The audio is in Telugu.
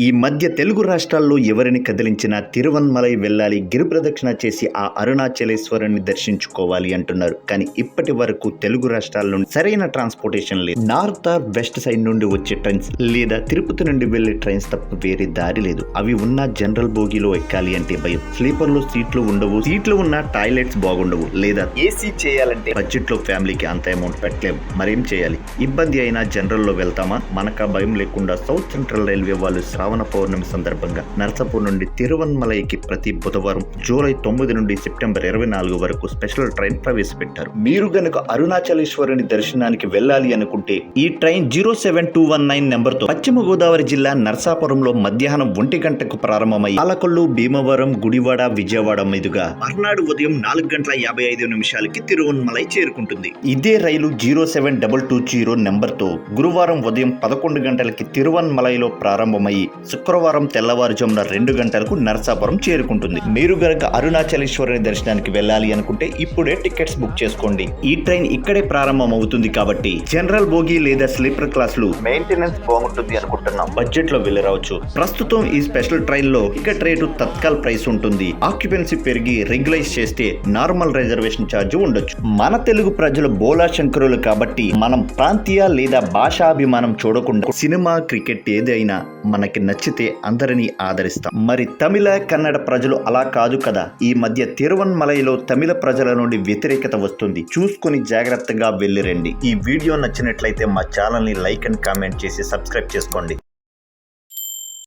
ఈ మధ్య తెలుగు రాష్ట్రాల్లో ఎవరిని కదిలించినా తిరువన్మలై వెళ్ళాలి గిరి ప్రదక్షిణ చేసి ఆ అరుణాచలేశ్వరుని దర్శించుకోవాలి అంటున్నారు. కానీ ఇప్పటి వరకు తెలుగు రాష్ట్రాల నుండి సరైన ట్రాన్స్పోర్టేషన్ లేదు. నార్త్ ఆర్ వెస్ట్ సైడ్ నుండి వచ్చే ట్రైన్స్ లేదా తిరుపతి నుండి వెళ్ళే ట్రైన్స్ తప్ప వేరే దారి లేదు. అవి ఉన్న జనరల్ బోగిలో ఎక్కాలి అంటే భయం. స్లీపర్లో సీట్లు ఉండవు. సీట్లు ఉన్న టాయిలెట్స్ బాగుండవు. లేదా ఏసీ చేయాలంటే బడ్జెట్లో ఫ్యామిలీకి అంత అమౌంట్ పెట్టలేము మరేం చేయాలి? ఇబ్బంది అయినా జనరల్లో వెళ్తామా? మనకా భయం లేకుండా సౌత్ సెంట్రల్ రైల్వే వాళ్ళు శ్రావణ పౌర్ణమి సందర్భంగా నర్సాపూర్ నుండి తిరువన్మలైకి ప్రతి బుధవారం జూలై తొమ్మిది నుండి సెప్టెంబర్ ఇరవై నాలుగు వరకు స్పెషల్ ట్రైన్ ప్రవేశపెట్టారు. మీరు గనుక అరుణాచలేశ్వరుని దర్శనానికి వెళ్ళాలి అనుకుంటే ఈ train zero seven two one nine నెంబర్తో పశ్చిమ గోదావరి జిల్లా నర్సాపురంలో మధ్యాహ్నం ఒంటి గంటకు ప్రారంభమై పాలకొల్లు భీమవరం గుడివాడ విజయవాడ మీదుగా మర్నాడు ఉదయం నాలుగు గంటల యాభై ఐదు నిమిషాలకి తిరువన్మలై చేరుకుంటుంది. ఇదే రైలు zero seven double two zero నెంబర్తో గురువారం ఉదయం పదకొండు గంటలకి తిరువన్మలైలో ప్రారంభమై శుక్రవారం తెల్లవారుజామున రెండు గంటలకు నర్సాపురం చేరుకుంటుంది. మీరు గనక అరుణాచలేశ్వరుని దర్శనానికి వెళ్ళాలి అనుకుంటే ఇప్పుడే టికెట్స్ బుక్ చేసుకోండి. ఈ ట్రైన్ ఇక్కడే ప్రారంభం అవుతుంది కాబట్టి జనరల్ బోగి లేదా స్లీపర్ క్లాసులు మెయింటెనెన్స్ బాగుంటుంది అనుకుంటున్నాం. బడ్జెట్లో వెళ్ళి రావచ్చు. ప్రస్తుతం ఈ స్పెషల్ ట్రైన్లో టికెట్ రేటు తత్కాల్ ప్రైస్ ఉంటుంది. ఆక్యుపెన్సీ పెరిగి రెగ్యులైజ్ చేస్తే నార్మల్ రిజర్వేషన్ ఛార్జ్ ఉండొచ్చు. మన తెలుగు ప్రజలు బోలా శంకరులు కాబట్టి మనం ప్రాంతీయ లేదా భాషాభిమానం చూడకుండా సినిమా క్రికెట్ ఏదైనా మనకి నచ్చితే అందరినీ ఆదరిస్తాం. మరి తమిళ కన్నడ ప్రజలు అలా కాదు కదా? ఈ మధ్య తిరువన్మలైలో తమిళ ప్రజల నుండి వ్యతిరేకత వస్తుంది. చూసుకొని జాగ్రత్తగా వెళ్ళిరండి ఈ వీడియో నచ్చినట్లయితే మా ఛానల్ని లైక్ అండ్ కామెంట్ చేసి సబ్స్క్రైబ్ చేసుకోండి.